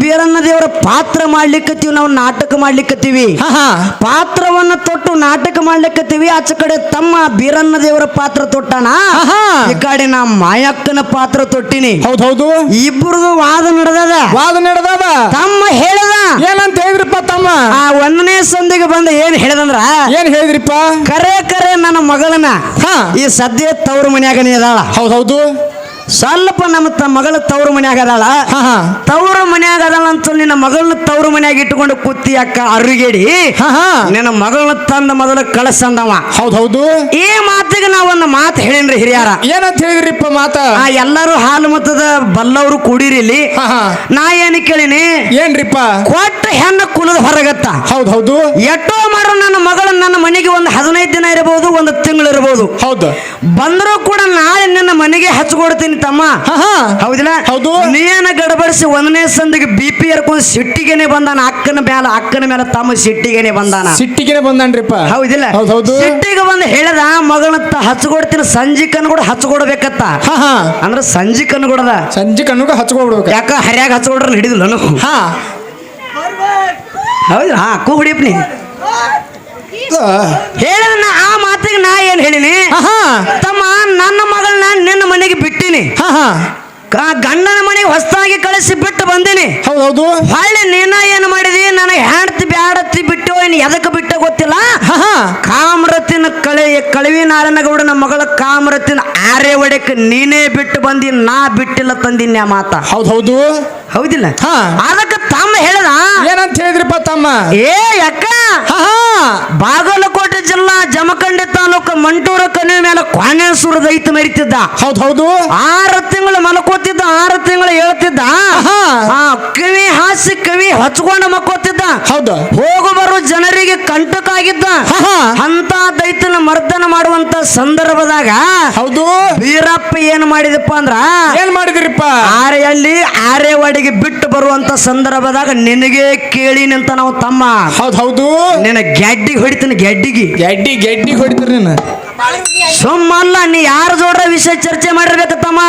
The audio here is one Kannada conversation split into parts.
ಬೀರಣ್ಣ ದೇವರ ಪಾತ್ರ ಮಾಡ್ಲಿಕ್ಕತ್ತೀವಿ ನಾವು ನಾಟಕ ಮಾಡ್ಲಿಕ್ಕತ್ತೀವಿ. ಪಾತ್ರವನ್ನ ತೊಟ್ಟು ನಾಟಕ ಮಾಡ್ಲಿಕ್ಕತ್ತೀವಿ ಆಚೆ ಕಡೆ ತಮ್ಮ ಬೀರಣ್ಣ ದೇವರ ಪಾತ್ರ ತೊಟ್ಟಣ. ಈ ಕಡೆ ನಾ ಮಾಯಕ್ಕನ ಪಾತ್ರ ತೊಟ್ಟಿನಿ. ಹೌದೌದು ಹೌದು. ಇಬ್ಬರದು ವಾದ ನಡೆದದ. ವಾದ ನಡೆದದ. ತಮ್ಮ ಹೇಳದ. ಏನಂತ ಹೇಳಿದ್ರಿಪ್ಪ ತಮ್ಮ? ಆ ಒಂದನೇ ಸಂದಿಗೆ ಬಂದ ಏನ್ ಹೇಳದಂದ್ರ? ಏನ್ ಹೇಳಿದ್ರಿಪ್ಪ? ಕರೆ ಕರೆ ನನ್ನ ಮಗಳನ್ನ. ಹಾ. ಈ ಸದ್ಯ ತವ್ರ ಮನ್ಯಾಗ ನೀ ಅದಾಳ. ಹೌದೌದು ಹೌದು. ಸ್ವಲ್ಪ ನಮ್ಮ ತ ಮಗಳ ತವರು ಮನ್ಯಾಗ ಅದಾಳ. ತವರು ಮನ್ಯಾಗ ಅದಾಳ ಅಂತ ನಿನ್ನ ಮಗಳನ್ನ ತವರು ಮನ್ಯಾಗ ಇಟ್ಕೊಂಡು ಕುತ್ತಿ ಅಕ್ಕ ಅರುಗೇಡಿ. ನಿನ್ನ ಮಗಳನ್ನ ತಂದ ಮೊದಲ ಕಳಸಂದವ. ಹೌದ್ ಹೌದು. ಈ ಮಾತಿಗೆ ನಾ ಒಂದು ಮಾತು ಹೇಳೇನ್ರಿ ಹಿರಿಯಾರ. ಏನಂತ ಹೇಳಿದ್ರಿಪ್ಪ ಮಾತ? ಆ ಎಲ್ಲರೂ ಹಾಲು ಮತದ ಬಲ್ಲವರು ಕೂಡಿರಿ ಇಲ್ಲಿ. ನಾ ಏನು ಕೇಳಿನಿ? ಏನ್ರಿಪ್ಪ? ಕೊಟ್ಟ ಹೆಣ್ಣು ಕುಲದ ಹೊರಗತ್ತ. ಹೌದ್ ಹೌದು. ಎಟ್ಟೋ ಮಾಡು ನನ್ನ ಮಗಳು ನನ್ನ ಮನೆಗೆ ಒಂದು ಹದಿನೈದು ದಿನ ಇರಬಹುದು ಒಂದು ತಿಂಗಳು ಇರಬಹುದು ಹೌದು. ಬಂದರೂ ಕೂಡ ನಾಳೆ ನಿನ್ನ ಮನೆಗೆ ಹಚ್ಕೊಡ್ತೀನಿ ತಮ್ಮ? ಹೌದಿಲ್ಲ? ಹೌದು. ನೀನ ಗಡಬಡಿಸಿ ಒಂದನೇ ಸಂದಿಗೆ ಬಿ ಪಿ ಏರ್ಕೊಂಡು ಸಿಟ್ಟಿಗೆನೆ ಬಂದಾನ ಅಕ್ಕನ ಮೇಲೆ ಅಕ್ಕನ ಮೇಲೆ ತಮ್ಮ ಸಿಟ್ಟಿಗೆನೆ ಬಂದಾನ. ಸಿಟ್ಟಿಗೆನೆ ಬಂದಾನ್ರಿಪ್ಪ. ಹೌದಿಲ್ಲ? ಹೌದ್ ಹೌದು. ಸಿಟ್ಟಿಗೆ ಬಂದು ಹೇಳದ ಮಗಳನ್ನ ಹಚ್ಕೊಡ್ತೀನಿ ಸಂಜಿಕನ್ ಕೂಡ ಹಚ್ಕೊಡ್ಬೇಕತ್ತ. ಅಂದ್ರೆ ಸಂಜಿ ಸಂಜೆ ಕೂಡ ಹಚ್ಕೊಡ್ಬೇಕು. ಯಾಕ ಹರಿಯಾಗ ಹಚ್ಕೊಡ್ರ ಹಿಡಿದಿಲ್ಲ ನಾನು ಹಾ. ಹೌದಾ ಹಾ ಕೂ ಹೊಡಿಯಪ್ಪ ನೀ ಹೇಳಿದ ನಾ ಆ ಮಾತಿಗೆ ನಾ ಏನ್ ಹೇಳಿನಿ? ತಮ್ಮ ನನ್ನ ಮಗಳನ್ನ ನಿನ್ನ ಮನೆಗೆ ಬಿಟ್ಟಿನಿ. ಹಹಾ ಹಾ ಕ- ಗಂಡನ ಮನೆಗೆ ಹೊಸದಾಗಿ ಕಳಿಸಿ ಬಿಟ್ಟು ಬಂದಿನಿ. ಹೌದ್ ಹೌದು ಹೊಳ್ಳಿ ನೀನ ಏನ್ ಮಾಡಿದಿ? ನನಗೆ ಹೆಂಡತಿ ಬ್ಯಾಡತಿ ಬಿಟ್ಟು ಏನು ಎದಕ್ಕೆ ಬಿಟ್ಟ ಗೊತ್ತಿಲ್ಲ? ಕಾಮರತಿನ ಕಳೆ ಕಳವಿ ನಾರಾಯಣಗೌಡನ ಮಗಳ ಕಾಮರತಿನ ಆರೆ ಒಡೆಕ್ ನೀನೇ ಬಿಟ್ಟು ಬಂದಿ ನಾ ಬಿಟ್ಟಿಲ್ಲ ತಂದಿನ್ಯಾ ಮಾತ. ಹೌದೌದು. ಹೌದು ಹೌದಿಲ್ಲ ಅದಕ್ಕೆ ತಮ್ಮ ಹೇಳದ ಏನಂತ ಹೇಳಿದ್ರಿಪ್ಪ ತಮ್ಮ? ಏ ಅಕ್ಕ! ಬಾಗಲಕೋಟೆ ಜಿಲ್ಲಾ ಜಮಖಂಡಿ ತಾಲೂಕು ಮಂಟೂರ ಕಣಿವೆ ಮೇಲೆ ಕ್ವಾನೇಶ್ವರ ದೈತ ಮರಿತಿದ್ದ. ಹೌದ್ ಹೌದು. ಆರು ತಿಂಗಳು ಮಲ್ಕೋತಿದ್ದ ಆರು ತಿಂಗಳು ಹೇಳ್ತಿದ್ದ ಕಿವಿ ಹಾಸಿ ಕವಿ ಹಚ್ಕೊಂಡು ಮಕ್ಕೋತಿದ್ದ. ಹೌದು. ಹೋಗು ಬರೋ ಜನರಿಗೆ ಕಂಟಕ ಆಗಿದ್ದ ಆಹಾ. ಅಂತ ದೈತನ ಮರ್ದನ ಮಾಡುವಂತ ಸಂದರ್ಭದಾಗ ಹೌದು. ವೀರಪ್ಪ ಏನ್ ಮಾಡಿದಪ್ಪ ಅಂದ್ರ ಏನ್ ಮಾಡಿದ್ರಿಪ್ಪ? ಆರೆಯಲ್ಲಿ ಆರೆವಾಡಿಗೆ ಬಿಟ್ಟು ಬರುವಂತ ಸಂದರ್ಭದಾಗ ನಿನಗೆ ಕೇಳಿ ನಿಂತ ನಾವು ತಮ್ಮ. ಹೌದು ಹೌದು. ನಿನ್ನ ಗೆಡ್ಡಿಗೆ ಹೊಡಿತೀನಿ ಗೆಡ್ಡಿಗೆ ಗೆಡ್ಡಿ ಗೆಡ್ಡಿಗೆ ಹೊಡಿತೀರಿ ನೀನು. ಸುಮ್ಮಲ್ಲ ನೀ ಯಾರ ಜೋಡ್ರ ವಿಷಯ ಚರ್ಚೆ ಮಾಡಿರ್ಬೇಕು ತಮ್ಮ?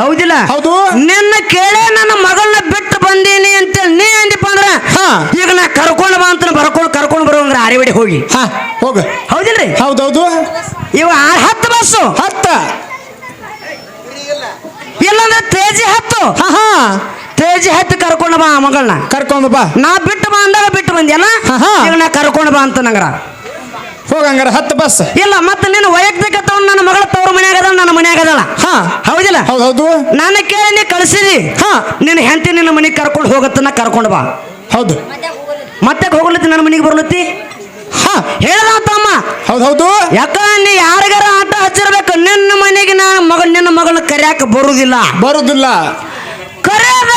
ಹೌದಿಲ್ಲ? ಹೌದು. ನಿನ್ನ ಕೇಳೇ ನನ್ನ ಮಗಳನ್ನ ಬಿಟ್ಟು ಬಂದೀನಿ ಅಂತೇಳಿ ನೀ ಅಂದಿಪ್ಪ ಅಂದ್ರ ಹಾ. ಈಗ ನಾ ಕರ್ಕೊಂಡು ಬಾ ಅಂತ ಬರ್ಕೊಂಡು ಕರ್ಕೊಂಡು ಬರುವಂಗ್ರ ಆರೆವಾಡಿ ಹೋಗಿ. ಹಾ ಹೋಗ. ಹೌದಿಲ್ರಿ? ಹೌದೌದು. ಇವ ಹತ್ತು ಬಸ್ಸು. ಹತ್ತ. ಇಲ್ಲಂದ್ರೆ ತೇಜಿ ಹತ್ತು. ಹಾ ಹಾ. ತೇಜಿ ಹತ್ತು ಕರ್ಕೊಂಡು ಬಾ ಮಗಳನ್ನ. ಕರ್ಕೊಂಡ್ ಬಾ. ನಾ ಬಿಟ್ಟು ಬಾ ಅಂದಾಗ ಬಿಟ್ಟು ಬಂದ್ಯಲ್ಲ ಹಾ. ಈಗ ನಾ ಕರ್ಕೊಂಡು ಬಾ ಅಂತ ನಂಗರ. ಹೋಗಂಗಾರ ಹತ್ತು ಬಸ್. ಇಲ್ಲ ಮತ್ತೆ ನಿನ್ನ ವೈಯಕ್ತಿಕ ತಗೊಂಡು ನನ್ನ ಮಗಳ ತವ್ರ ಮನ್ಯಾಗ ಅದಾಳ ನನ್ನ ಮನ್ಯಾಗ ಅದಾಳ. ಹಾ. ಹೌದಿಲ್ಲ? ಹೌದೌದು ನನ್ನ ಕೇಳಿ ನೀ ಕಳಿಸಿದಿ. ಹಾ. ನಿನ್ನ ಹೆಂಡತಿ ನಿನ್ನ ಮನೆಗೆ ಕರ್ಕೊಂಡು ಹೋಗತ್ತ ನಾ ಕರ್ಕೊಂಡು ಬಾ. ಹೌದು. ಮತ್ತೆ ಹೋಗ್ಲತ್ತಿ ನನ್ನ ಮನೆಗೆ ಬರ್ಲತ್ತಿ? ಹಾ. ಹೇಳ್ದ ತಮ್ಮ? ಹೌದು ಯಾಕ ನೀ ಯಾರಿಗಾರ ಆಟ ಹಚ್ಚಿರ್ಬೇಕು? ನಿನ್ನ ಮನೆಗೆ ನಾನು ಮಗಳ ನಿನ್ನ ಮಗಳನ್ನ ಕರ್ಯಾಕ ಬರುದಿಲ್ಲ. ಬರುದಿಲ್ಲ. ಕರೆಯದ?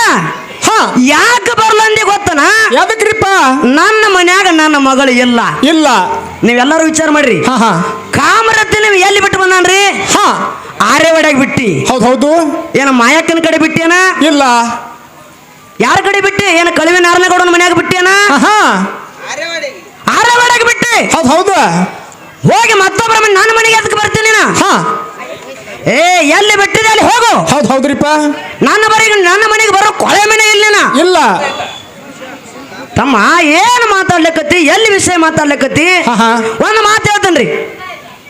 ಹಾ. ಯಾಕೆ ಬರ್ಲಂದಿ ಗೊತ್ತನ? ಯಾವ್ದಕ್ರಿಪ್ಪ? ನನ್ನ ಮನ್ಯಾಗ ನನ್ನ ಮಗಳು ಇಲ್ಲ. ಇಲ್ಲ. ನೀವೆಲ್ಲರೂ ವಿಚಾರ ಮಾಡ್ರಿ. ಹಾ ಹಾ. ಕಾಮರತ್ತಿ ನೀವು ಎಲ್ಲಿ ಬಿಟ್ಟು ಬಂದಾನ್ರಿ? ಹಾ. ಬಿಟ್ಟಿ. ಹೌದು ಹೌದು. ಏನ ಮಾಯಕ್ಕನ ಕಡೆ ಬಿಟ್ಟೇನ? ಇಲ್ಲ. ಯಾರ ಕಡೆ ಬಿಟ್ಟಿ? ಏನ ಕಳುವೆ ನಾರನಗೌಡನ ಮನ್ಯಾಗ ಬಿಟ್ಟೇನ? ಹಾ ಆರೆವಾಡ್ಯಾಗ ಬಿಟ್ಟಿ. ಹೌದು ಹೌದು. ಹೋಗಿ ಮತ್ತೊಬ್ಬರ ಮನೆ ನನ್ನ ಮನೆಗೆ ಅದಕ್ಕೆ ಬರ್ತೀನಿ ನಾ ಹಾ. ಏ ಎಲ್ಲಿ ಬಿಟ್ಟಿದೆ ಅಲ್ಲಿ ಹೋಗು. ಹೌದು ಹೌದ್ರಿಪ್ಪ. ನನ್ನ ಬರೀ ನನ್ನ ಮನೆಗೆ ಬರೋ ಕೊಳೆ ಮನೆ ಇಲ್ಲ. ಇಲ್ಲ. ತಮ್ಮ ಏನು ಮಾತಾಡ್ಲಿಕ್ಕತ್ತಿ ಎಲ್ಲಿ ವಿಷಯ ಹಾ. ಒಂದು ಮಾತು ಹೇಳ್ತೇನ್ರಿ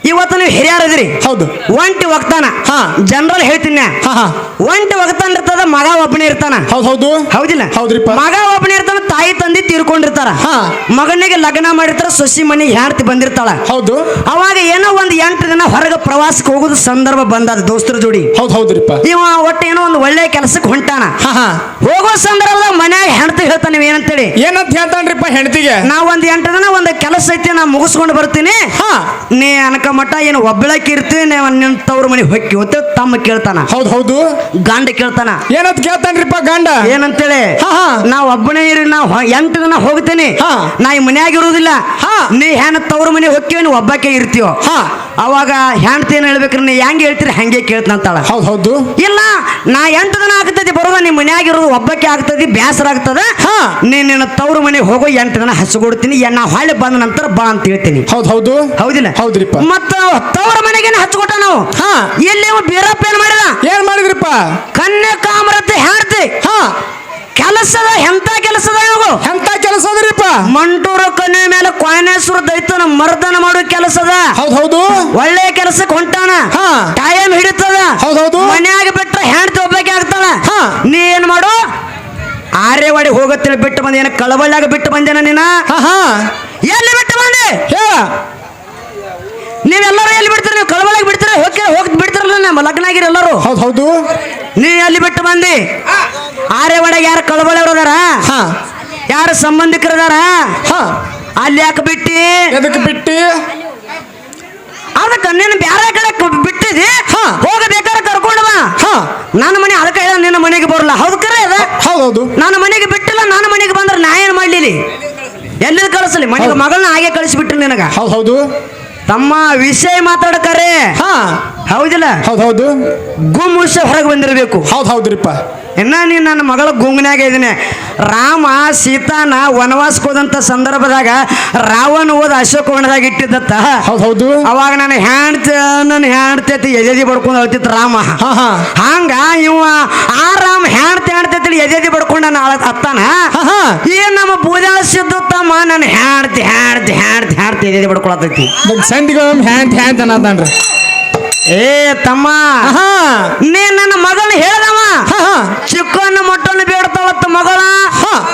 ಇವತ್ತು ನೀವು ಹಿರಿಯರದಿರಿ ಹೌದು. ಒಂಟಿ ಒಗ್ತಾನ ಹಾ. ಜನರಲ್ ಹೇಳ್ತೀನಿ. ನಾ. ಹಾ ಹಾ. ಒಂಟಿ ಒಗ್ತಾನ ಇರ್ತದ ಮಗ ಒಬ್ಬನೇ ಇರ್ತಾನ. ಹೌದು ಹೌದು. ಹೌದಿಲ್ಲ? ಹೌದ್ರಿಪ್ಪ. ಮಗ ಒಬ್ಬನೇ ಇರ್ತಾನ ತಾಯಿ ತಂದೆ ತೀರ್ಕೊಂಡಿರ್ತಾರ. ಹಾ. ಮಗನಿಗೆ ಲಗ್ನ ಮಾಡಿರ್ತಾರ ಸೊಸಿ ಮನೆಗೆ ಹೆಂಡತಿ ಬಂದಿರ್ತಾಳ. ಹೌದು. ಅವಾಗ ಏನೋ ಒಂದು ಎಂಟು ದಿನ ಹೊರಗೆ ಪ್ರವಾಸಕ್ಕೆ ಹೋಗೋದು ಸಂದರ್ಭ ಬಂದದ ದೋಸ್ತರ ಜೋಡಿ. ಹೌದು ಹೌದ್ರಿಪ್ಪ. ಇವ ಒಟ್ಟು ಏನೋ ಒಂದು ಒಳ್ಳೆ ಕೆಲಸಕ್ಕೆ ಹೊಂಟಾನ. ಹೋಗೋ ಸಂದರ್ಭದಾಗ ಮನ್ಯಾಗ ಹೆಂಡತಿ ಹೇಳ್ತಾನೆ ನೀವ್ ಏನಂತೇಳಿ? ಏನಂತ ಹೇಳ್ತಾನ್ರಿಪ್ಪ ಹೆಂಡತಿಗೆ? ನಾ ಒಂದ್ ಎಂಟು ದಿನ ಒಂದು ಕೆಲಸ ಐತಿ ನಾ ಮುಗಿಸ್ಕೊಂಡು ಬರ್ತೀನಿ. ಹಾ. ನೀ ಅನ್ಕ ಮಟ್ಟ ಏನು ಒಬ್ಬಳಕ್ಕೆ ಇರ್ತೀನಿ ನಿಂತವ್ರ ನಿನ್ನ ತವ್ರ ಮನೆಗೆ ಹೊಕ್ಕಿ ಹೊತ್ತ ತಮ್ಮ ಕೇಳ್ತಾನ ಹೌದ್ ಹೌದು ಗಂಡ ಕೇಳ್ತಾನ ಏನಂತ ಕೇಳ್ತಾನ್ರಿಪ್ಪ ಗಂಡ ಏನಂತೇಳಿ. ನಾ ಒಬ್ಬನೇ ಇರಿ ನಾ ಎಂಟು ದಿನ ಹೋಗ್ತೇನೆ ಹಾ. ನಾ ಈ ಮನ್ಯಾಗ ಇರುವುದಿಲ್ಲ ಹಾ. ನೀ ಹೆಣ ತವ್ರ ಮನೆ ಹೊಕ್ಕಿ ಇರ್ತೀಯೋ ಹಾ. ಅವಾಗ ಹೆಂಡತಿ ಏನ್ ಹೇಳ್ಬೇಕ್ರಿ ನೀ ಹೆಂಗೆ ಹೇಳ್ತೀರಿ ಹಂಗೆ ಕೇಳ್ತಂತಾಳ ಹೌದ್ ಹೌದು. ಇಲ್ಲ ನಾ ಎಂಟು ದಿನ ಆಗ್ತದೆ ಬರೋದ ನಿಮ್ಮ ಮನ್ಯಾಗ ಇರೋದು ಒಬ್ಬಕ್ಕೆ ಆಗ್ತದೆ ಬೇಸರ ಆಗ್ತದೆ. ಹಾ. ನೀ ನಿನ್ನ ತವ್ರ ಮನೆಗೆ ಹೋಗೋ ಎಂಟು ದಿನ ಹಚ್ಕೊಡ್ತೀನಿ ಎ- ನಾ ಹಳ್ಳಿ ಬಂದ ನಂತರ ಬಾ ಅಂತ ಹೇಳ್ತೀನಿ. ಹೌದು ಹೌದು. ಹೌದಿಲ್ಲ? ಹೌದ್ರಿಪ್ಪ. ಮತ್ತ ತವ್ರ ಮನೆಗೇನು ಹಚ್ಕೊಟ್ಟ ನಾವು? ಹಾ. ಇಲ್ಲಿ ಬೇರಪ್ಪ ಏನ್ ಮಾಡಿದ ಏನ್ ಮಾಡಿದ್ರಿಪ್ಪ? ಕನ್ಯಾ ಕಾಮರತೆ ಹೆಣ್ತಿ ಹಾ. ಕೆಲಸದ ಎಂತ ಕೆಲಸದ ಇವು ಎಂತ ಕೆಲಸ ಅದ್ರಿಪ್ಪ? ಮಂಟೂರ ಕೊನೆ ಮೇಲೆ ಕೊಯನೇಶ್ವರ ದೈತನ ಮರ್ದನ ಮಾಡೋ ಕೆಲಸದ? ಹೌದ್ ಹೌದು. ಒಳ್ಳೆ ಕೆಲಸಕ್ಕೆ ಹೊಂಟಾನ? ಹಾ. ಟೈಮ್ ಹಿಡಿತದ? ಹೌದ್ ಹೌದು. ಮನ್ಯಾಗ ಬಿಟ್ರೆ ಹ್ಯಾಂಡ್ ತಗೋಬೇಕೆ ಆಗ್ತಾನ ಹಾ. ನೀ ಏನ್ ಮಾಡು? ಆರ್ಯವಾಡಿ ಹೋಗತ್ತೇಳಿ ಬಿಟ್ಟು ಬಂದೇನ ಕಳವಳ್ಳಾಗ ಕಳವಳ್ಯಾಗ ಬಿಟ್ಟು ಬಂದೇನ ನೀನ? ಹಾ ಹಾ. ಎಲ್ಲಿ ಬಿಟ್ಟು ಬಂದೆ? ನೀವೆಲ್ಲರೂ ಎಲ್ಲಿ ಬಿಡ್ತೀರಿ? ನೀವು ಕಳವಳಾಗಿ ಬಿಡ್ತೀರಿ? ಹೋಗಿ ಹೋಗಿ ಬಿಡ್ತಿರಲ್ಲ ನಮ್ಮ ಲಗ್ನ ಆಗಿರಿ ಎಲ್ಲರೂ? ಹೌದು ಹೌದು. ನೀ ಎಲ್ಲಿ ಬಿಟ್ಟು ಬಂದಿ? ಆರ್ಯವಾಡಿಗೆ ಯಾರು ಕಳವಳ ಅದಾರ ಹಾ. ಯಾರು ಸಂಬಂಧಿಕರದಾರ? ಅದಾರ ಅಲ್ಲಿ ಯಾಕೆ ಬಿಟ್ಟಿ? ಎದಕ್ಕೆ ಬಿಟ್ಟಿ? ಅದಕ್ಕೆ ನೀನು ಬ್ಯಾರೆ ಕಡೆ ಬಿಟ್ಟಿದಿ. ಹೋಗಬೇಕಾದ್ರೆ ಕರ್ಕೊಂಡು ಬಾ. ನನ್ನ ಮನೆ ಅದಕ್ಕೆ ಹೇಳ ನಿನ್ನ ಮನೆಗೆ ಬರಲ್ಲ. ಹೌದು ಕರೆ ಅದ? ಹೌದು ಹೌದು ನನ್ನ ಮನೆಗೆ ಬಿಟ್ಟಿಲ್ಲ ನನ್ನ ಮನೆಗೆ ಬಂದ್ರೆ ನಾ ಏನು ಮಾಡ್ಲಿಲಿ? ಎಲ್ಲಿ ಕಳಿಸಲಿ? ಮನೆಗೆ. ಮಗಳನ್ನ ಹಾಗೆ ಕಳಿಸ್ಬಿಟ್ರು ನಿನಗ. ಹೌದ್ ಹೌದು. ತಮ್ಮ ವಿಷಯ ಮಾತಾಡಕರೆ ಹಾ. ಹೌದಿಲ್ಲ? ಹೌದ್ ಹೌದು. ಗುಮ್ ವಿಷಯ ಹೊರಗೆ ಬಂದಿರಬೇಕು. ಹೌದು ಹೌದ್ರಿಪ್ಪ. ಇನ್ನ ನೀನು ನನ್ನ ಮಗಳ ಗುಂಗ್ನ್ಯಾಗ ಇದ್ದೀನಿ. ರಾಮ ಸೀತಾನ ವನವಾಸ ಹೋದಂಥ ಸಂದರ್ಭದಾಗ ರಾವಣ ಓದ ಅಶೋಕವನದಾಗ ಇಟ್ಟಿದ್ದತ್ತ. ಹೌದು ಹೌದು. ಅವಾಗ ನಾನು ಹ್ಯಾಂಡ್ತ ನನ್ನ ಹ್ಯಾಂಡ್ತೈತಿ ಎದೆದಿ ಬಡ್ಕೊಂಡು ಅಳ್ತಿತ್ತು ರಾಮ. ಹಾ ಹಾ. ಹಂಗ ಇವ ಆ ರಾಮ ಹ್ಯಾಂಡ್ತ ಹ್ಯಾಂಡ್ತೈತಿ ಎದೆದಿ ಬಡ್ಕೊಂಡು ನಾನು ಅಳ ಅತ್ತಾನ. ಏನ್ ನಮ್ಮ ಪೂಜಾ ಸಿದ್ದು ತಮ್ಮ ನನ್ನ ಹ್ಯಾಂಡ್ತಿ ಹ್ಯಾಂಡ್ತಿ ಹ್ಯಾಂಡ್ತಿ ಹ್ಯಾಂಡ್ತಿ ಎದೆದಿ ಬಡ್ಕೊಳತೈತಿ ಸಂಡಿಗೆ ಹ್ಯಾಂಡ್ ಹ್ಯಾಂಡ್ ಅನ್ನತಾನ್ರಿ ಏ ತಮ್ಮ ಹಾ ನೀ ನನ್ನ ಮಗಳನ್ನ ಹೇಳ್ದವ? ಚಿಕ್ಕನ್ನ ಮೊಟ್ಟನ್ನು ಬೇಡ್ತಾಳತ್ತ ಮಗಳ.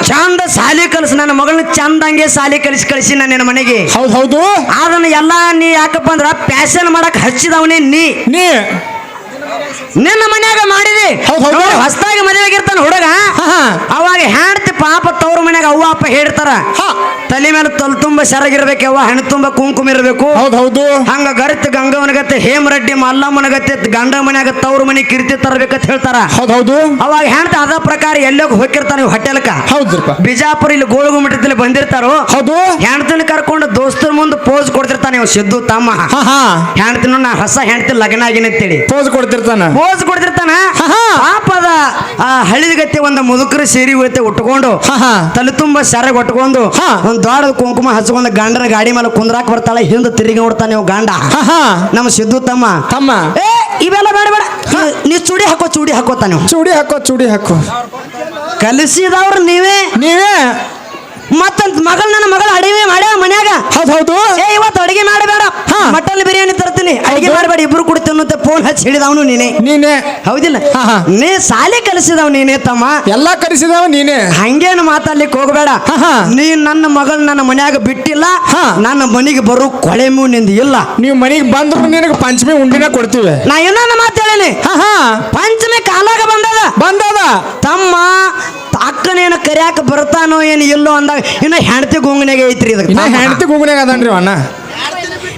ಚಂದ ಸಾಲಿ ಕಲಿಸಿ ನನ್ನ ಮಗಳನ್ನ ಚಂದಂಗೆ ಸಾಲಿ ಕಲಿಸಿ ಕಳಿಸಿ ನಾನು ನಿನ್ನ ಮನೆಗೆ. ಹೌದು ಹೌದು. ಅದನ್ನ ಎಲ್ಲ ನೀ ಯಾಕಪ್ಪ ಅಂದ್ರ ಪ್ಯಾಶನ್ ಮಾಡಕ್ ಹಚ್ಚಿದವನೇ ನೀ. ನೀ. ನಿನ್ನ ಮನ್ಯಾಗ ಮಾಡಿದಿ. ಹೊಸದಾಗಿ ಮದುವೆಗಿರ್ತಾನ ಹುಡುಗ. ಅವಾಗ ಹೆಂಡತಿ ಪಾಪ ತವ್ರ ಮನ್ಯಾಗ ಅವ್ವ ಅಪ್ಪ ಹೇಳ್ತಾರ ಹಾ. ತಲೆ ಮೇಲೆ ತಲ್ ತುಂಬ ಸೆರಗಿರ್ಬೇಕು ಅವ್ವ ಹೆಣ್ಣು ತುಂಬ ಕುಂಕುಮ ಇರಬೇಕು. ಹೌದ್ ಹೌದು. ಹಂಗ ಗರಿತ್ ಗಂಗವನಗತ್ತೆ ಹೇಮರೆಡ್ಡಿ ಮಲ್ಲಮ್ಮನಗತ್ತೆ ಗಂಡ ಮನ್ಯಾಗ ತವ್ರ ಮನೆ ಕಿರ್ತಿ ತರಬೇಕಂತ ಹೇಳ್ತಾರ. ಹೌದ್ ಹೌದು. ಅವಾಗ ಹೆಣ್ತಿ ಅದ ಪ್ರಕಾರ ಎಲ್ಲೋಗಿ ಹೋಗಿರ್ತಾನೆ ಹೋಟೆಲ್ಕ ಹೌದು ಬಿಜಾಪುರ ಇಲ್ಲಿ ಗೋಳಗುಮಠದಲ್ಲಿ ಬಂದಿರ್ತಾರೋ ಹೌದು. ಹೆಣ್ತಿನ ಕರ್ಕೊಂಡು ದೋಸ್ತರ ಮುಂದೆ ಪೋಸ್ ಕೊಡ್ತಿರ್ತಾನೆ ಇವ್ ಸಿದ್ದು ತಮ್ಮ. ಹಾ ಹಾ. ಹೆಣ್ತಿನ ನಾ ಹೊಸ ಹೆಣ್ತಿ ಲಗ್ನ ಆಗಿನ ಅಂತೇಳಿ ಪೋಸ್ ಕೊಡ್ತಿರ್ತಾನ. ಪೋಸ್ ಕೊಡ್ತಿರ್ತಾನ. ಪಾಪದ ಆ ಹಳಿದಗತ್ತೆ ಒಂದು ಮುದುಕರು ಸೇರಿ ಹೋಗುತ್ತೆ ಉಟ್ಕೊಂಡು ತಲೆ ತುಂಬ ಸೆರೆಗೆ ಉಟ್ಕೊಂಡು ಹಾ. ಒಂದ್ ದೊಡ್ಡ ಕುಂಕುಮ ಹಚ್ಕೊಂಡು ಗಂಡನ ಗಾಡಿ ಮೇಲೆ ಕುಂದ್ರಾಕ್ ಬರ್ತಾಳೆ ಹಿಂದೆ ತಿರುಗಿ ನೋಡ್ತಾನೆ ನೀವು ಗಂಡ. ನಮ್ಮ ಸಿದ್ದು ತಮ್ಮ. ತಮ್ಮ. ಏ ಇವೆಲ್ಲ ಬೇಡ ಬೇಡ. ನೀವು ಚೂಡಿ ಹಾಕೋ ಚೂಡಿ ಹಾಕೋತಾನೆ ನೀವು ಚೂಡಿ ಹಾಕೋ ಚೂಡಿ ಹಾಕೋ. ಕಲಿಸಿದವ್ರು ನೀವೇ. ನೀವೇ? ಮತ್ತಂತ ಮಗಳ ನನ್ನ ಮಗಳ ಅಡಿಗೆ ಮಾಡ್ಯಾವ ಮನ್ಯಾಗ. ಹೌದು ಹೌದು. ಏ ಇವತ್ತು ಅಡಿಗೆ ಮಾಡಬೇಡ. ಅಡಿಗೆ ಮಾಡಬೇಡಿ ಇಬ್ರು ಕೂಡ ಅಂತ ಫೋನ್ ಹಚ್ಚಿ ಹಿಡಿದವನು ನೀನೇ. ನೀನೆ. ಹೌದಿಲ್ಲ. ನೀ ಸಾಲೆ ಕಲಿಸಿದವ್ ನೀನೇ ತಮ್ಮ. ಎಲ್ಲಾ ಕಲಿಸಿದವ ನೀನೆ. ಹಂಗೇನು ಮಾತಾಡ್ಲಿಕ್ಕೆ ಹೋಗಬೇಡ. ನೀ ನನ್ನ ಮಗಳು ನನ್ನ ಮನ್ಯಾಗ ಬಿಟ್ಟಿಲ್ಲ. ಹಾ. ನನ್ನ ಮನೆಗೆ ಬರೋ ಕೊಳೆಮು ನಿಂದ ಇಲ್ಲ. ನೀವು ಮನೆಗೆ ಬಂದ್ರು ನಿನಗೆ ಪಂಚಮಿ ಉಂಡಿನ ಕೊಡ್ತೀವಿ. ನಾ ಇನ್ನೊಂದು ಮಾತು ಹೇಳಿನಿ. ಹಾ ಪಂಚಮಿ ಕಾಲಾಗ ಬಂದದ. ಬಂದದ. ತಮ್ಮ ಅಕ್ಕನೇನು ಕರಿಯಾಕ ಬರ್ತಾನೋ ಏನು ಇಲ್ಲೋ ಅಂದಾಗ ಇನ್ನ ಹೆಂಡತಿ ಗುಂಗನೆಗೆ ಐತ್ರಿ ಇದಕ್ಕೆ ಹೆಂಡತಿ ಗುಂಗುನ್ಯಾಗ ಅದನ್ರಿ ಅಣ್ಣ.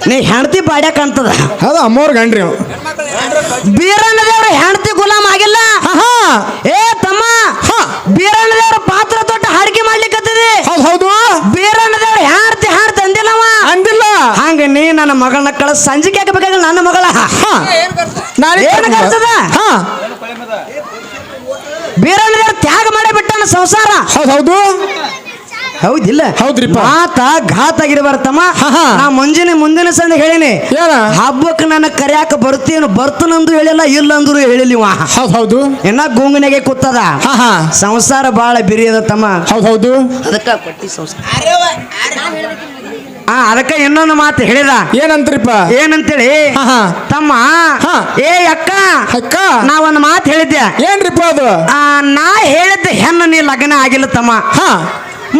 ನೀ ಹೆಂಡತಿ ಬಾಡ್ಯಾಕ ಕಾಣ್ತದ ಅದು ಅಮ್ಮವ್ರ ಗಂಡ್ರಿ ಅವ. ಬೀರಣ್ಣ ದೇವ್ರ ಹೆಂಡತಿ ಗುಲಾಮ್ ಆಗಿಲ್ಲ? ಹಾ ಏ ತಮ್ಮ ಹಾ. ಬೀರಣ್ಣ ದೇವ್ರ ಪಾತ್ರ ತೊಟ್ಟ ಹಾಡಿಕೆ ಮಾಡ್ಲಿಕ್ಕತ್ತದಿ ಹೌದು ಹೌದು. ಬೀರಣ್ಣ ದೇವ್ರ ಹೆಂಡತಿ ಹಾಡ್ತಿ ಅಂದಿಲ್ಲವ ಅಂದಿಲ್ಲ. ಹಂಗ ನೀ ನನ್ನ ಮಗಳನ್ನ ಕಳ ಸಂಜಿಕೆ ಹಾಕಬೇಕಾಗಿಲ್ಲ ನನ್ನ ಮಗಳ? ಏನ್ ಕರ್ತದ? ಹಾ. ಬೀರಣ್ಣ ದೇವ್ರ ತ್ಯಾಗ ಮಾಡಿ ಬಿಟ್ಟಾನ ಸಂಸಾರ? ಹೌದು ಹೌದು. ಹೌದಿಲ್ಲ. ಹೌದ್ರಿಪ್ಪ. ಆತ ಘಾತ್ ಆಗಿರ್ಬಾರ್ತಮ್ಮ ಹಾ, ಹಾ. ನಾ ಮುಂಜಾನೆ ಮುಂದಿನ ಸಂದ ಹೇಳಿನಿ. ಏನ ಹಬ್ಬಕ್ಕೆ ನನ್ನ ಕರ್ಯಾಕ ಬರ್ತೀನಿ ಬರ್ತನಂದು ಹೇಳಿಲ್ಲ ಇಲ್ಲ ಅಂದ್ರು ಹೇಳಿಲ್ಲ ಹೌದ್ ಹೌದು. ಇನ್ನ ಗುಂಗನೆಗೆ ಕೂತದ. ಹಾ ಹಾ. ಸಂಸಾರ ಬಾಳ ಬಿರಿಯದ ತಮ್ಮ ಹೌದು ಹೌದು. ಅದಕ್ಕ ಕೊಟ್ಟಿ ಸಂಸಾರ. ಆ ಅದಕ್ಕ ಇನ್ನೊಂದು ಮಾತು ಹೇಳಿದ. ಏನಂತ್ರಿಪ್ಪ? ಏನಂತೇಳಿ? ಹಾ ಹಾ. ತಮ್ಮ ಹಾ. ಏ ಅಕ್ಕ. ಅಕ್ಕ. ನಾ ಒಂದು ಮಾತು ಹೇಳಿದ್ದೆ. ಏನ್ರಿಪ್ಪ ಅದು? ಆ, ನಾ ಹೇಳಿದ್ದೆ ಹೆಣ್ಣು ನೀ ಲಗ್ನ ಆಗಿಲ್ಲ ತಮ್ಮ ಹಾ.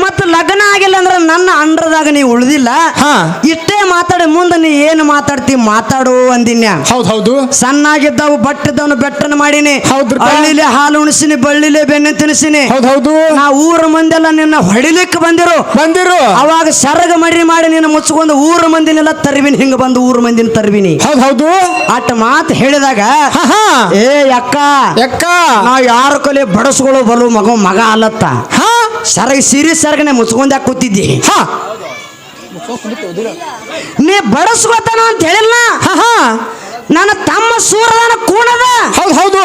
ಮತ್ತು ಲಗ್ನ ಆಗಿಲ್ಲ ಅಂದ್ರೆ ನನ್ನ ಅಂಡ್ರದಾಗ ನೀ ಉಳಿದಿಲ್ಲ. ಹಾ. ಇಷ್ಟೇ ಮಾತಾಡಿ ಮುಂದೆ ನೀ ಏನು ಮಾತಾಡ್ತಿ ಮಾತಾಡು ಅಂದಿನ್ಯ. ಹೌದು ಹೌದು. ಸಣ್ಣಾಗಿದ್ದವು ಬಟ್ಟಿದ್ದವನು ಬೆಟ್ಟನ ಮಾಡೀನಿ. ಹೌದು ಬಳ್ಳಿಲೆ ಹಾಲು ಉಣಿಸಿನಿ ಬಳ್ಳಿಲೆ ಬೆಣ್ಣೆ ತಿನಿಸಿನಿ. ಹೌದು ಹೌದು. ನಾ ಊರ ಮಂದೆಲ್ಲ ನಿನ್ನ ಹೊಡಿಲಿಕ್ಕೆ ಬಂದಿರು. ಬಂದಿರು. ಅವಾಗ ಸರಗ ಮಡಿ ಮಾಡಿ ನಿನ್ನ ಮುಚ್ಕೊಂಡು ಊರ ಮಂದಿನೆಲ್ಲ ತರ್ಬಿನಿ ಹಿಂಗ ಬಂದು ಊರ ಮಂದಿನ ತರ್ಬಿನಿ ಹೌದು ಹೌದು. ಆಟ ಮಾತು ಹೇಳಿದಾಗ ಏ ಅಕ್ಕ ಅಕ್ಕ ನಾ ಯಾರ ಕೊಲೆ ಬಡಸ್ಕೊಳ್ಳೋ ಬಲು ಮಗ ಮಗ ಅಲ್ಲತ್ತ. ಹಾ. ಸರಗ ಸೀರಿಯಸ್ ಸರಗನೆ ನಾ ಯಾಕೆ ಕೂತಿದ್ದಿ. ಹಾ. ನೀ ಬಡಸ್ಕೋತಾನ ಅಂತ ಹೇಳಿಲ್ಲ? ನನ್ನ ತಮ್ಮ ಸೂರದಾನ ಕೂಣದ? ಹೌದು ಹೌದು.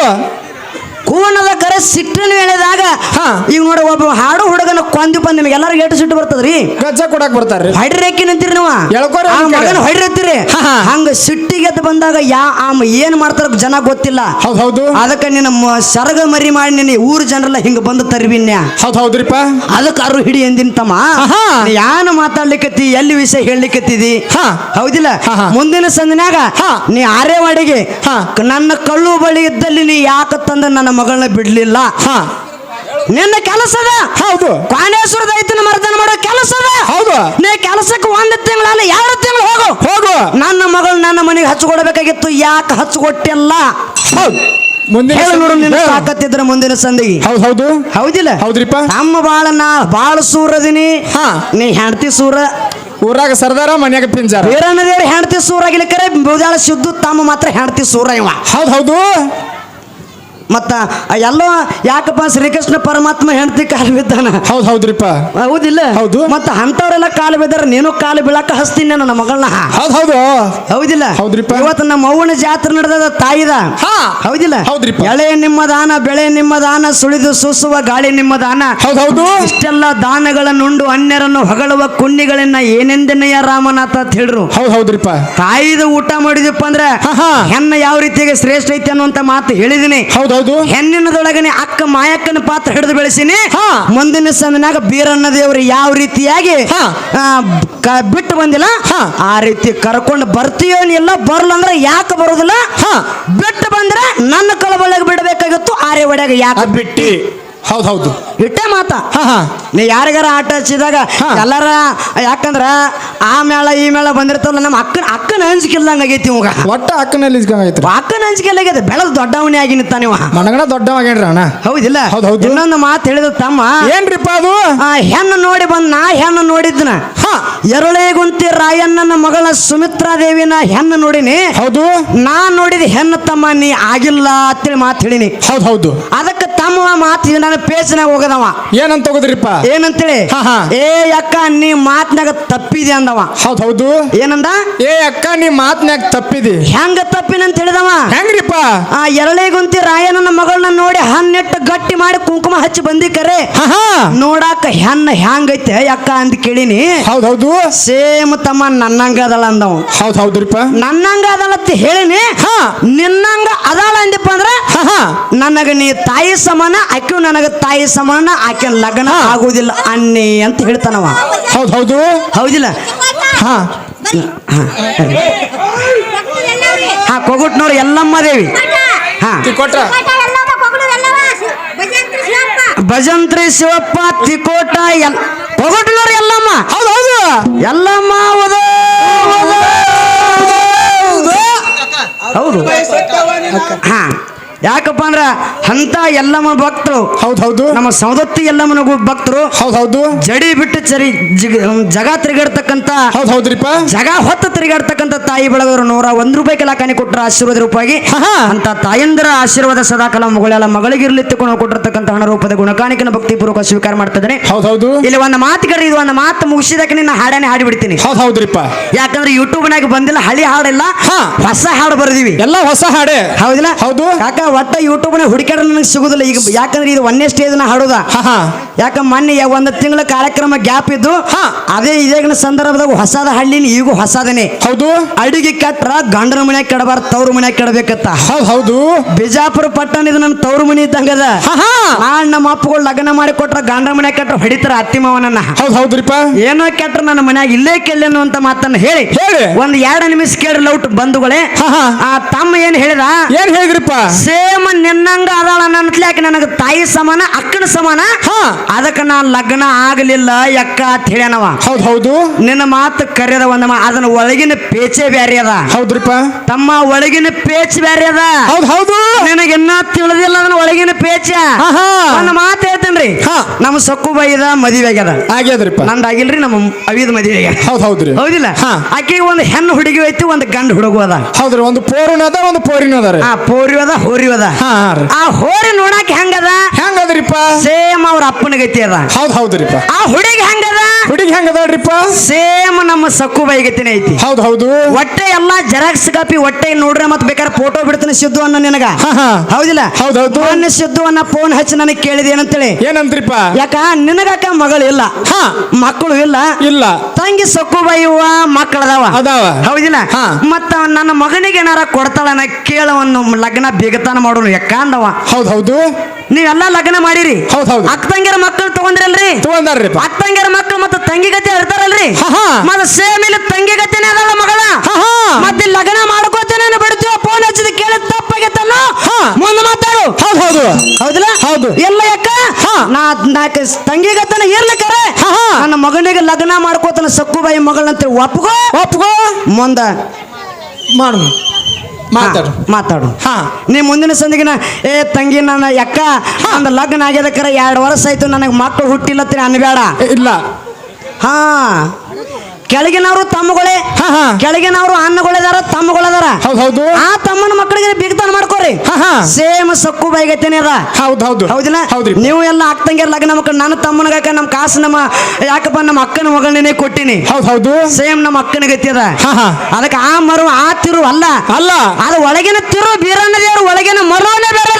ಕೂಣದ ಕರೆ ಸಿಟ್ಟನ್ನು ವೇಳೆದಾಗ ಹಾ. ಈಗ ನೋಡಿ ಒಬ್ಬ ಹಾಡು ಹುಡುಗನ ಕೊಂದಿಪ್ಪ ನಿಮ್ಗೆ ಎಲ್ಲರಿಗೂ ಏಟು ಸಿಟ್ಟು ಬರ್ತದ್ರಿ ಗಜ್ಜ ಕೊಡಕ್ ಬರ್ತಾರ್ರಿ ಹೈಡ್ರೇಕಿ ನಿಂತೀರಿ ನೀವು ಎಳ್ಕೊರಿ ಆ ಮಗನ ಹೊಡ್ರಿತ್ತೀರಿ ಹಾ, ಹಾ. ಹಂಗ ಸಿಟ್ಟಿಗೆ ಎದ್ದು ಬಂದಾಗ ಯಾ ಆಮ ಏನ್ ಮಾಡ್ತಾರ ಜನ ಗೊತ್ತಿಲ್ಲ ಹೌದ್ ಹೌದು ಅದಕ್ಕೆ ನಿನ್ನ ಮ- ಸರಗ ಮರಿ ಮಾಡಿ ನಿನ್ನ ಊರ್ ಜನರೆಲ್ಲ ಹಿಂಗ ಬಂದು ತರ್ವಿನ್ಯ ಹೌದ್ ಹೌದ್ರಿಪ್ಪ ಅದಕ್ಕ ಅರು ಹಿಡಿ ಎಂದಿನ ತಮ್ಮ ಆಹಾ. ನೀ ಯಾನ ಮಾತಾಡ್ಲಿಕ್ಕತ್ತಿ ಎಲ್ಲಿ ವಿಷಯ ಹೇಳಲಿಕ್ಕತ್ತಿದಿ ಹಾ. ಹೌದಿಲ್ಲ. ಮುಂದಿನ ಸಂದಿನಾಗ ಹಾ. ನೀ ಆರೇವಾಡಿಗೆ ಹಾ. ನನ್ನ ಕಳ್ಳು ಬಳಿ ಇದ್ದಲ್ಲಿ ನೀ ಯಾಕ ತಂದ ನನ್ನ ಮಗಳನ್ನ ಬಿಡ್ಲಿಲ್ಲ. ಹಾ. ನಿನ್ನ ಕೆಲಸದ ಹೌದು. ಕಾಣೇಶ್ವರದ ಐತನ ಮರ್ದನ ಮಾಡೋ ಕೆಲಸದ ಹೌದು. ನೀ ಕೆಲಸಕ್ಕೆ ಒಂದು ತಿಂಗಳಲ್ಲ ಎರಡು ತಿಂಗಳು ಹೋಗು. ಹೋಗು. ನನ್ನ ಮಗಳು ನನ್ನ ಮನೆಗೆ ಹಚ್ಕೊಡ್ಬೇಕಾಗಿತ್ತು ಯಾಕೆ ಹಚ್ಕೊಟ್ಟಿಲ್ಲ? ಹೌದು. ಮುಂದಿನ ಹೇಳು ನೋಡು ನಿನ್ನ. ಮುಂದಿನ ಸಂದಿಗೆ. ಹೌದು ಹೌದು. ಹೌದಿಲ್ಲ? ಹೌದ್ರಿಪ್ಪ? ನಮ್ಮ ಬಾಳ ನಾ ಬಾಳ ಸೂರದಿನಿ ಹಾ. ನೀ ಹೆಂಡತಿ ಸೂರ. ಊರಾಗ ಸರ್ದಾರ ಮನ್ಯಾಗ ಪಿಂಜಾರ. ವೀರಣ್ಣದೇವ್ರ ಹೆಂಡತಿ ಕರೆ ಬುಧಾಳ ಸಿದ್ದು ತಮ್ಮ ಮಾತ್ರ ಹೆಂಡತಿ ಸೂರ ಇವ. ಹೌದು ಹೌದು. ಮತ್ತ ಎಲ್ಲೋ ಯಾಕಪ್ಪ ಶ್ರೀಕೃಷ್ಣ ಪರಮಾತ್ಮ ಹೆಂಡತಿ ಕಾಲು ಬಿದ್ದಾನ? ಹೌದು ಹೌದ್ರಿಪ್ಪ. ಹೌದಿಲ್ಲ? ಹೌದು. ಮತ್ತ ಅಂತವ್ರೆಲ್ಲ ಕಾಲು ಬಿದ್ದಾರ ನೀನು ಕಾಲು ಬೀಳಕ್ಕ ಹಸ್ತೀನಿ ನನ್ನ ಮಗಳನ್ನ. ಹೌದು ಹೌದು. ಹೌದಿಲ್ಲ? ಹೌದ್ರಿಪ್ಪ. ಇವತ್ತು ನಮ್ಮ ಅವ್ವನ ಜಾತ್ರೆ ನಡೆದ ತಾಯಿದ. ಹಾ. ಹೌದಿಲ್ಲ? ಹೌದ್ರಿಪ್ಪ. ಎಳೆ ನಿಮ್ಮ ದಾನ ಬೆಳೆ ನಿಮ್ಮ ದಾನ ಸುಳಿದು ಸೂಸುವ ಗಾಳಿ ನಿಮ್ಮ ದಾನ. ಹೌದ್ ಹೌದು. ಇಷ್ಟೆಲ್ಲ ದಾನಗಳನ್ನುಂಡು ಅನ್ಯರನ್ನು ಹೊಗಳುವ ಕುನ್ನಿಗಳನ್ನ ಏನೆಂದನೆಯ ರಾಮನಾಥ ಅಂತ ಹೇಳ್ರು. ಹೌದ್ ಹೌದ್ರಿಪ್ಪ. ತಾಯಿದು ಊಟ ಮಾಡಿದಪ್ಪ ಅಂದ್ರೆ. ಹೆಣ್ಣ ಯಾವ ರೀತಿಯಾಗಿ ಶ್ರೇಷ್ಠ ಐತಿ ಅನ್ನುವಂತ ಮಾತು ಹೇಳಿದಿನಿ. ಹೌದ್ ಹೌದು ಹೆಣ್ಣಿನದೊಳಗನೆ ಅಕ್ಕ ಮಾಯಕ್ಕನ ಪಾತ್ರ ಹಿಡಿದು ಬೆಳೆಸಿನಿ ಹಾ. ಮುಂದಿನ ಸಂದಿನಾಗ ಬೀರಣ್ಣ ದೇವರು ಯಾವ ರೀತಿಯಾಗಿ ಹಾ. ಬಿಟ್ಟು ಬಂದಿಲ್ಲ ಹಾ. ಆ ರೀತಿ ಕರ್ಕೊಂಡು ಬರ್ತೀಯೋನಿಲ್ಲ ಬರಲ್ಲ ಅಂದ್ರೆ ಯಾಕೆ ಬರೋದಿಲ್ಲ ಹಾ. ಬಿಟ್ಟು ಬಂದ್ರೆ ನನ್ನ ಕಳಬಳಗೆ ಬಿಡಬೇಕಾಗಿತ್ತು ಆರೆ ಒಡೆಯಾಗ ಯಾಕೆ ಬಿಟ್ಟಿ ಹೌದ್ ಹೌದು. ಇಟ್ಟೆ ಮಾತ. ನೀ ಯಾರಿಗಾರ ಆಟ ಹಚ್ಚಿದಾಗ ಎಲ್ಲರ ಯಾಕಂದ್ರ ಆ ಮೇಳ ಈ ಮೇಳ ಬಂದಿರ್ತಲ್ಲ ನಮ್ಮ ಅಕ್ಕನ ಅಕ್ಕನ ಹಂಚಿಕಿಲ್ದಂಗ ಆಗೈತಿ ಇವಾಗ. ಒಟ್ಟ ಅಕ್ಕನಲ್ಲಿ ಅಕ್ಕನ ಹಂಚಿಕೆಲ್ಲ ಆಗೈತೆ. ಬೆಳೆದು ದೊಡ್ಡವನೇ ಆಗಿ ನಿಂತಾನಿವ ಮನಗಣ ದೊಡ್ಡವಾಗೇನ್ರಿ ಅಣ್ಣ? ಹೌದಿಲ್ಲ. ಹೌದು ಹೌದು. ಇನ್ನೊಂದು ಮಾತು ಹೇಳಿದ ತಮ್ಮ. ಏನ್ರಿಪ್ಪ ಅದು? ಹೆಣ್ಣು ನೋಡಿ ಬಂದ್ ನಾ ಹೆಣ್ಣು ನೋಡಿದ್ನ. ಹಾ. ಎರಳೇಗುಂತಿ ರಾಯಣ್ಣನ ಮಗಳ ಸುಮಿತ್ರಾ ದೇವಿನ ಹೆಣ್ಣು ನೋಡಿನಿ. ಹೌದು. ನಾ ನೋಡಿದ ಹೆಣ್ಣು ತಮ್ಮ ನೀ ಆಗಿಲ್ಲ ಅಂತೇಳಿ ಮಾತು ಹೇಳಿನಿ. ಹೌದು ಹೌದು. ಅದಕ್ಕೆ ತಮ್ಮ ಮಾತು ನನ್ನ ಪೇಸ್ನಾಗ ಹೋಗದವ ಏನಂತ ಹೋಗದ್ರಿಪ್ಪ? ಏನಂತೇಳಿ? ಹಾ, ಹಾ. ಏ ಅಕ್ಕ ನೀ ಮಾತ್ನಾಗ ತಪ್ಪಿದೆ ಅಂದವ. ಹೌದ್ ಹೌದು. ಏನಂದ? ಏ ಅಕ್ಕ ನೀ ಮಾತ್ನ್ಯಾಗ ತಪ್ಪಿದಿ. ಹೆಂಗ ತಪ್ಪಿನಂತ ಹೇಳಿದವ? ಹೆಂಗ್ರಿಪ್ಪ? ಆ ಎರಳೇಗುಂತಿ ರಾಯನ ಮಗಳನ್ನ ನೋಡಿ ಹನ್ನೆಟ್ಟು ಗಟ್ಟಿ ಮಾಡಿ ಕುಂಕುಮ ಹಚ್ಚಿ ಬಂದಿ ಕರೆ ಹಾ ಹಾ. ನೋಡಾಕ ಹೆಣ್ಣ ಹ್ಯಾಂಗೈತೆ ಅಕ್ಕ ಅಂತ ಕೇಳಿನಿ. ಹೌದ್ ಹೌದು. ಸೇಮ್ ತಮ್ಮ ನನ್ನಂಗ ಅದಳ ಅಂದವ. ಹೌದ್ ಹೌದ್ರಿಪ್ಪ. ನನ್ನಂಗ ಅಂತ ಹೇಳಿನಿ. ಹಾ. ನಿನ್ನಂಗ ಅದಾಳ ಅಂದಿಪ್ಪ ಅಂದ್ರ ಹಾ ಹಾ. ನನಗ ನೀ ತಾಯಿ ಸಮಾನ ಆಕೆ ನನಗ ತಾಯಿ ಸಮಾನ ಆಕೆ ಲಗ್ನ ಆಗುದಿಲ್ಲ ಅನ್ನಿ ಅಂತ ಹೇಳ್ತಾನವ. ಹೌದು ಹೌದು. ಹೌದಿಲ್ಲ? ಹಾ. ಹಾ ಕೊಗುಟ್ ನೋಡಿ ಎಲ್ಲಮ್ಮ ದೇವಿ. ಹಾ. ಕೊಟ್ರ ಭಜಂತ್ರಿ ಶಿವಪ್ಪ ತಿಕೋಟ ಎಲ್ ಕೊಗುಟ್ ನೋಡಿ ಎಲ್ಲಮ್ಮ. ಹೌದು ಹೌದು. ಎಲ್ಲಮ್ಮ ಹೌದು. ಓದೋ, ಹೌದು. ಹಾ. ಯಾಕಪ್ಪ ಅಂದ್ರ ಅಂತ ಎಲ್ಲಮ್ಮ ಭಕ್ತರು ಹೌದು ಹೌದು. ನಮ್ಮ ಸೌದತ್ತಿ ಎಲ್ಲಮ್ಮನಗೂ ಭಕ್ತರು ಹೌದು ಹೌದು. ಜಡಿ ಬಿಟ್ಟು ಚರಿ ಜಿಗ- ತಿರುಗಾಡ್ತಕ್ಕಂತ ಹೌದ್ ಹೌದ್ರಿಪ್ಪ. ಜಗ ಹೊತ್ತು ತಿರುಗಾಡ್ತಕ್ಕಂತ ತಾಯಿ ಬೆಳಗರು ನೂರ ಒಂದ್ ರೂಪಾಯಿ ಕಲಾಕಾನಿ ಕೊಟ್ಟರ ಆಶೀರ್ವಾದ ರೂಪಾಯಿ. ಅಂತ ತಾಯಂದ್ರ ಆಶೀರ್ವಾದ ಸದಾಕಾಲ ಮಗಳೆಲ್ಲ ಮಗಳಿಗಿರ್ಲಿ ತಕೊಂಡು ಕೊಟ್ಟಿರ್ತಕ್ಕಂತ ಹಣ ರೂಪದ ಗುಣಕಾಣಿಕನ ಭಕ್ತಿಪೂರ್ವಕ ಸ್ವೀಕಾರ ಮಾಡ್ತಿದ್ದೇನೆ. ಹೌದ್ ಹೌದು. ಇಲ್ಲಿ ಒಂದು ಮಾತು ಕಡೆ ಇದು ಒಂದು ಮಾತು ಮುಗಿಸಿದಕ್ಕೆ ನಿನ್ನ ಹಾಡಾನೆ ಹಾಡಿಬಿಡ್ತೀನಿ. ಹೌದು ಹೌದ್ರಿಪ್ಪ. ಯಾಕಂದ್ರೆ ಯೂಟ್ಯೂಬ್ ನಾಗ ಬಂದಿಲ್ಲ ಹಳಿ ಹಾಡಿಲ್ಲ ಹಾ. ಹೊಸ ಹಾಡು ಬರ್ದಿವಿ. ಎಲ್ಲ ಹೊಸ ಹಾಡೆ. ಹೌದಿಲ್ಲ? ಹೌದು. ಯಾಕ ಒಟ್ಟ ಯೂಟ್ಯೂಬ್ನ ಹುಡುಕಾಡ ನನಗೆ ಸಿಗುದಿಲ್ಲ. ಈಗ ಯಾಕಂದ್ರೆ ಇದು ಒಂದೇ ಸ್ಟೇಜ್ನ ಹಾಡುದ. ಹಾ ಹಾ. ಯಾಕ ಮೊನ್ನೆ ಒಂದು ತಿಂಗಳ ಕಾರ್ಯಕ್ರಮ ಗ್ಯಾಪ್ ಇದ್ದು ಹಾ. ಅದೇ ಇದೇಗಿನ ಸಂದರ್ಭದಾಗ ಹೊಸದ ಹಳ್ಳಿನ ಈಗೂ ಹೊಸದನೆ. ಹೌದು. ಅಡಿಗೆ ಕಟ್ರ ಗಂಡನ ಮನೆ ಕೆಡಬಾರ ತವ್ರ ಮನೆ ಕೆಡಬೇಕತ್ತ. ಹೌದ್ ಹೌದು. ಬಿಜಾಪುರ ಪಟ್ಟಣ ಇದು ನನ್ನ ತವ್ರ ಮನೆ ಇದ್ದಂಗದ ನಾನ್ ನಮ್ಮ ಅಪ್ಪಗಳು ಲಗ್ನ ಮಾಡಿ ಕೊಟ್ರ ಗಂಡನ ಮನೆ ಕಟ್ರ ಹೊಡಿತಾರ ಅತ್ತಿ ಮಾವನನ್ನ. ಹೌದು ಹೌದ್ರಿಪ್ಪ ಏನೋ ಕೆಟ್ರ ನನ್ನ ಮನ್ಯಾಗ ಇಲ್ಲೇ ಕೆಲ್ಲೆನು ಅಂತ ಮಾತನ್ನ ಹೇಳಿ. ಹೇಳಿ. ಒಂದ್ ಎರಡು ನಿಮಿಷ ಕೇಳಿ ಲೌಟ್ ಬಂಧುಗಳೇ. ಆ ತಮ್ಮ ಏನ್ ಹೇಳಿದ? ಏನ್ ಹೇಳಿದ್ರಿಪ್ಪ ಸೇಮ್ ನಿನ್ನಂಗ ಅದಾಳ ನನ್ತ್ಲಾಕ ನನಗೆ ತಾಯಿ ಸಮಾನ ಅಕ್ಕನ ಸಮಾನ. ಅದಕ್ಕ ನಾನ್ ಲಗ್ನ ಆಗಲಿಲ್ಲ ಯಕ್ಕ ಅಂತ ಹೇಳ್ಯಾನವ. ಹೌದ್ ಹೌದು. ನಿನ್ನ ಮಾತು ಕರೆಯದ ಒಂದ ಮಾ- ಅದನ್ನ ಒಳಗಿನ ಪೇಚೆ ಬ್ಯಾರೆ ಅದ. ಹೌದ್ರಿಪ್ಪ. ತಮ್ಮ ಒಳಗಿನ ಪೇಚ್ ಬ್ಯಾರೆ ಅದ. ಹೌದ್ ಹೌದು. ನಿನಗೆ ಇನ್ನ ತಿಳಿದಿಲ್ಲ ಅದನ್ನ ಒಳಗಿನ ಪೇಚ. ಒಂದು ಮಾತು ಹೇಳ್ತೇನ್ರಿ. ನಮ್ಮ ಸೊಕ್ಕು ಬೈದ ಮದುವೆ ಆಗ್ಯದ ಆಗ್ಯದ್ರಿಪ್ಪ ನಂದು ಆಗಿಲ್ರಿ ನಮ್ಮ ಅವಿದ ಮದುವೆ ಆಗ್ಯದ ಹೌದ್ ಹೌದ್ರಿ. ಹೌದಿಲ್ಲ? ಹಾ. ಆಕೆಗೆ ಒಂದು ಹೆಣ್ಣು ಹುಡುಗಿ ಐತಿ ಒಂದು ಗಂಡು ಹುಡುಗ ಅದ. ಹೌದ್ರಿ ಒಂದು ಪೋರಿನ ಅದ ಒಂದು ಪೋರಿನ ಅದ ರೀ ಆ ಪೋರಿ ಅದ ಹೋರಿ ಅದ ಹಾ ಹಾ ಆ ಹೋರಿ ನೋಡಕ್ ಹೆಂಗದ? ಹೆಂಗದ್ರಿಪ್ಪ? ಸೇಮ್ ಅವ್ರ ಅಪ್ಪನ ಗತಿ ಅದ. ಹೌದ್ ಹೌದ್ರಿಪ್ಪ. ಆ ಹುಡುಗಿ ಹೆಂಗದ? ಹುಡುಗಿ ಹೆಂಗದ್ರಿಪ್ಪ ಸೇಮ್ ನಮ್ಮ ಸಕ್ಕು ಬೈಗತಿನ ಐತಿ. ಹೌದ್ ಹೌದು. ಹೊಟ್ಟೆ ಎಲ್ಲಾ ಜೆರಾಕ್ಸ್ ಕಾಪಿ ಹೊಟ್ಟೆ ನೋಡ್ರೆ ಮತ್ ಬೇಕಾದ್ರೆ ಫೋಟೋ ಬಿಡ್ತಾನೆ ಸಿದ್ದು ಅನ್ನ ನಿನಗ. ಹೌದಿಲ್ಲ? ಹೌದ್ ಹೌದು. ಅನ್ನ ಸಿದ್ದು ಅನ್ನ ಫೋನ್ ಹಚ್ಚಿ ನನಗೆ ಕೇಳಿದೆ ಏನಂತೇಳಿ? ಏನಂತ್ರಿಪ್ಪ ಯಾಕ ನಿನಗಕ್ಕ ಮಗಳು ಇಲ್ಲ? ಹಾ. ಮಕ್ಕಳು ಇಲ್ಲ? ಇಲ್ಲ. ತಂಗಿ ಸೊಕ್ಕು ಬೈಯುವ ಮಕ್ಕಳದಾವ ಅದಾವ. ಹೌದಿಲ್ಲ? ಹಾ. ಮತ್ತ ನನ್ನ ಮಗನಿಗೆ ಏನಾರ ಕೊಡ್ತಾಳನ ಕೇಳವನ್ನು ಲಗ್ನ ಬೇಗತಾನ ಮಾಡೋನು ಯಾಕಂದವ ಹೌದು ಹೌದು. ನೀವೆಲ್ಲ ಲಗ್ನ ಮಾಡಿರಿ. ಹೌದ್ ಹೌದು. ಅಕ್ಕ ತಂಗಿಯರ ಮಕ್ಕಳು ತಗೊಂಡ್ರಲ್ರಿ? ತಗೊಂಡಾರ್ರಿ ಅಕ್ಕ ತಂಗಿಯರ ಮಕ್ಕಳು ಮತ್ತೆ ತಂಗಿ ಗತಿ ಇರ್ತಾರಲ್ರಿ ಮತ್ತೆ ಸೇಮ್ ಇಲ್ಲಿ ತಂಗಿ ಗತಿನೇ ಅದಲ್ಲ ಮಗಳ. ಮತ್ತೆ ಲಗ್ನ ಮಾಡ್ಕೋತೇನೆ ಬಿಡ್ತೀವ ಫೋನ್ ಹಚ್ಚಿದ ಕೇಳಿದ ತಪ್ಪಾಗೈತಲ್ಲ? ಹಾ. ಮುಂದೆ ಮಾತಾಡು. ಹೌದು ಹೌದು. ಹೌದಿಲ್ಲ? ಹೌದು. ಎಲ್ಲ ಯಾಕ? ಹಾ. ನಾ ನಾಲ್ಕು ತಂಗಿ ಗತನ ಇರ್ಲಿಕ್ಕರೆ. ನನ್ನ ಮಗನಿಗೆ ಲಗ್ನ ಮಾಡ್ಕೋತಾನ ಸಕ್ಕುಬಾಯಿ ಮಗಳಂತ ಒಪ್ಗೋ ಒಪ್ಗೋ ಮುಂದ ಮಾಡು. ಮಾತಾಡು. ಮಾತಾಡು. ಹಾ. ನೀ ಮುಂದಿನ ಸಂದಿಗಿನ ಏ ತಂಗಿ ನನ್ನ ಯಕ್ಕ ಒಂದು ಲಗ್ನ ಆಗ್ಯದಕ್ಕರ ಎರಡು ವರ್ಷ ಆಯ್ತು ನನಗೆ ಮಕ್ಕಳು ಹುಟ್ಟಿಲ್ಲ ಅನ್ಬೇಡ. ಇಲ್ಲ. ಹಾ. ಕೆಳಗಿನವರು ತಮ್ಮಗಳೇ ಕೆಳಗಿನವರು ಅಣ್ಣಗಳಿದಾರ ತಮ್ಮಗಳದಾರ ಹೌದು ಹೌದು. ಆ ತಮ್ಮನ ಮಕ್ಕಳಿಗೆ ಬಿಗ್ತಾನ ಮಾಡ್ಕೋರಿ. ಸೇಮ್ ಸಕ್ಕು ಬೈಗತ್ತೇನೆ ಅದ. ಹೌದು ಹೌದು. ಹೌದಿಲ್ಲ? ಹೌದ್ರಿ. ನೀವು ಎಲ್ಲ ಅಕ್ಕಂಗಿರ ಲಗ್ನ ಮಕ್ಕಳು ನನ್ನ ತಮ್ಮನಗಾಕ ನಮ್ಮ ಕಾಸು ನಮ್ಮ ಯಾಕಪ್ಪ ನಮ್ಮ ಅಕ್ಕನ ಮಗಳನ್ನೇ ಕೊಟ್ಟಿನಿ. ಹೌದು ಹೌದು. ಸೇಮ್ ನಮ್ಮ ಅಕ್ಕನ ಗತಿ ಅದ. ಅದಕ್ಕೆ ಆ ಮರು ಆ ತಿರು ಅಲ್ಲ. ಅಲ್ಲ. ಅದು ಒಳಗಿನ ತಿರು ಬೀರಣ್ಣ ದೇವರು ಒಳಗಿನ ಮರುವನೇ ಬೇರೆ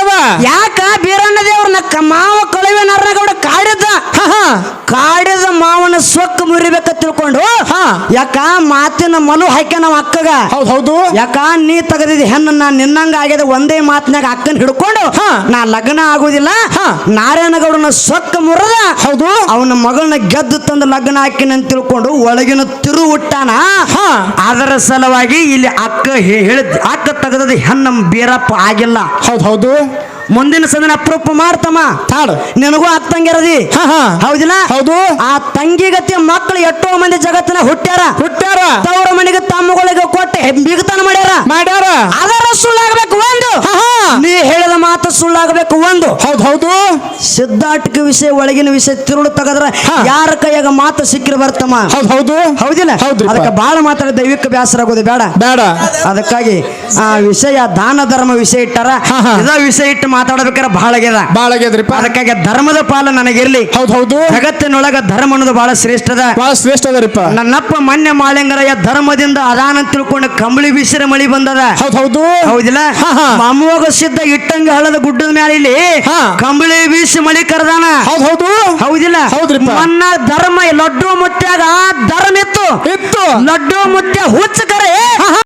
ಅದ ಯಾಕ ಬೀರಣ್ಣ ದೇವ್ರನ್ನ ಮಾವ ಕೊಳವೆ ನರನಗೌಡ ಕಾಡಿದ ಹಾ ಕಾಡಿದ ಮಾವನ ಸೊಕ್ಕ ಮುರಿಬೇಕ ತಿಳ್ಕೊಂಡು ಹಾ. ಯಾಕ ಮಾತಿನ ಮಲು ಹಾಕ್ಯ ನಮ್ಮ ಅಕ್ಕಗ. ಹೌದು ಹೌದು. ಯಾಕ ನೀ ತೆಗೆದಿದ್ ಹೆಣ್ಣು ನಿನ್ನಂಗ ಆಗ್ಯದ ಒಂದೇ ಮಾತಿನಾಗ ಅಕ್ಕನ ಹಿಡ್ಕೊಂಡು ಹಾ. ನಾ ಲಗ್ನ ಆಗುದಿಲ್ಲ. ಹಾ. ನಾರಾಯಣಗೌಡನ ಸೊಕ್ಕ ಮುರದ. ಹೌದು. ಅವನ ಮಗಳನ್ನ ಗೆದ್ದು ತಂದು ಲಗ್ನ ಹಾಕಿನ ಅಂತ ತಿಳ್ಕೊಂಡು ಒಳಗಿನ ತಿರು ಹುಟ್ಟಾನ. ಹಾ. ಅದರ ಸಲುವಾಗಿ ಇಲ್ಲಿ ಅಕ್ಕ ಹೇ- ಹೇಳಿದ್ ಅಕ್ಕ ತೆಗೆದದ ಹೆಣ್ಣು ಬೀರಪ್ಪ ಆಗಿಲ್ಲ. ಹೌದು ಹೌದು. ಮುಂದಿನ ಸಂದಿನ ಅಪ್ರೂಪ ಮಾಡ್ತಮ್ಮ. ತಾಡು ನಿನಗೂ ಅಕ್ಕ ತಂಗಿರದಿ ಹಾ ಹಾ. ಹೌದಿಲ್ಲ? ಹೌದು. ಆ ತಂಗಿಗತಿ ಮಕ್ಕಳು ಎಷ್ಟೋ ಮಂದಿ ಜಗತ್ತಿನ ಹುಟ್ಟ್ಯಾರ. ಹುಟ್ಟ್ಯಾರ. ತವರ ಮನೆಗೆ ತಮ್ಮಗಳಿಗೆ ಕೊಟ್ಟೆ ಬಿಗತನ ಮಾಡ್ಯಾರ. ಮಾಡ್ಯಾರ. ಅದರ ಸುಳ್ಳಾಗಬೇಕು ಒಂದು. ನೀ ಹೇಳಿದ ಮಾತು ಸುಳ್ಳಾಗಬೇಕು ಒಂದು. ಹೌದು ಹೌದು. ಸಿದ್ಧಾಟಕ ವಿಷಯ ಒಳಗಿನ ವಿಷಯ ತಿರುಳು ತಗದ್ರ. ಯಾರ ಕೈಯಾಗ ಮಾತು ಸಿಕ್ಕಿರ ಬರ್ತಮ್ಮ? ಹೌದು ಹೌದು. ಹೌದಿಲ್ಲ? ಹೌದು ಅದಕ್ಕೆ ಬಾಳ ಮಾತಾಡ ದೈವಿಕ ವ್ಯಾಸರ ಆಗೋದು ಬೇಡ. ಬೇಡ. ಅದಕ್ಕಾಗಿ ಆ ವಿಷಯ ದಾನ ಧರ್ಮ ವಿಷಯ ಇಟ್ಟಾರ. ಇದ ವಿಷಯ ಇಟ್ಟು ಮಾತಾಡ್ಬೇಕಾರೆ ಬಹಳ ಆಗ್ಯದ. ಬಹಳ ಆಗ್ಯದ್ರಿಪ್ಪ. ಅದಕ್ಕಾಗಿ ಧರ್ಮದ ಪಾಲ ನನಗಿರ್ಲಿ. ಹೌದು ಹೌದು. ಜಗತ್ತಿನೊಳಗ ಧರ್ಮ ಅನ್ನೋದು ಬಹಳ ಶ್ರೇಷ್ಠದ. ಬಹಳ ಶ್ರೇಷ್ಠ ಅದರಿಪ್ಪ. ನನ್ನಪ್ಪ ಮೊನ್ನೆ ಮಾಳಿಂಗರಯ್ಯ ಧರ್ಮದಿಂದ ಅದಾನ ತಿಳ್ಕೊಂಡು ಕಂಬಳಿ ಬಿಸಿರ ಮಳಿ ಬಂದದ. ಹೌದು ಹೌದು. ಹೌದಿಲ್ಲ. ಅಮೋಘ ಸಿದ್ಧ ಇಟ್ಟಂಗ ಹಳ್ಳದ ಗುಡ್ಡದ ಮೇಲೆ ಇಲ್ಲಿ ಹಾ. ಕಂಬಳಿ ಬೀಸಿ ಮಳಿ ಕರೆದಾನ. ಹೌದು ಹೌದು. ಹೌದಿಲ್ಲ? ಹೌದ್ರಿಪ್ಪ. ನನ್ನ ಧರ್ಮ ಲಡ್ಡು ಮುತ್ತಾಗ ಧರ್ಮ ಇತ್ತು. ಇತ್ತು. ಲಡ್ಡು ಮುತ್ತ ಹುಚ್ಚ ಕರೆ.